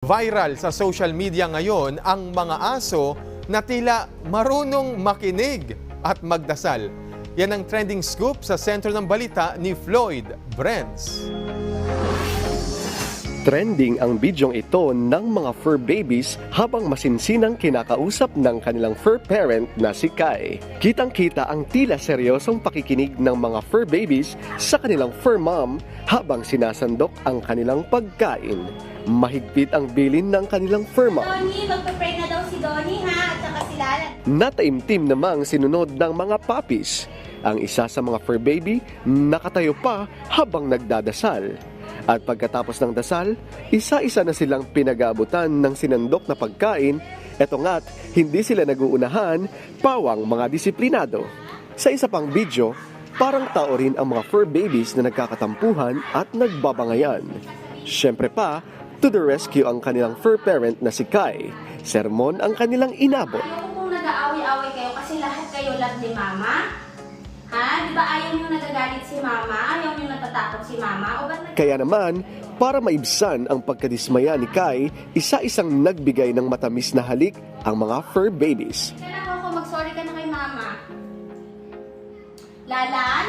Viral sa social media ngayon ang mga aso na tila marunong makinig at magdasal. Yan ang trending scoop sa sentro ng balita ni Floyd Brents. Trending ang bidyong ito ng mga fur babies habang masinsinang kinakausap ng kanilang fur parent na si Kai. Kitang-kita ang tila seryosong pakikinig ng mga fur babies sa kanilang fur mom habang sinasandok ang kanilang pagkain. Mahigpit ang bilin ng kanilang fur mom. Donnie, magpa-pray na daw si Donnie ha, at saka si Lala. Nataimtim namang sinunod ng mga puppies. Ang isa sa mga fur baby nakatayo pa habang nagdadasal. At pagkatapos ng dasal, isa-isa na silang pinag-aabutan ng sinandok na pagkain. Eto nga't hindi sila naguunahan, pawang mga disiplinado. Sa isa pang video, parang tao rin ang mga fur babies na nagkakatampuhan at nagbabangayan. Siyempre pa, to the rescue ang kanilang fur parent na si Kai. Sermon ang kanilang inabot. Ayaw kung nag-aaway-away kayo kasi lahat kayo love ni Mama. Di ba ayaw nyo nagagalit si Mama? Ayaw nyo natatakot si Mama? O ba't nag- Kaya naman, para maibsan ang pagkadismaya ni Kai, isa-isang nagbigay ng matamis na halik ang mga fur babies. Kailangan ako, mag-sorry ka na kay Mama. Lalan?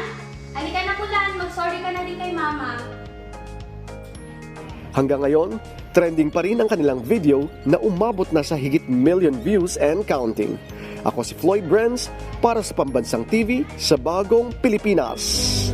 Halika na Kulan, mag-sorry ka na din kay Mama. Hanggang ngayon, trending pa rin ang kanilang video na umabot na sa higit million views and counting. Ako si Floyd Brands para sa Pambansang TV sa Bagong Pilipinas.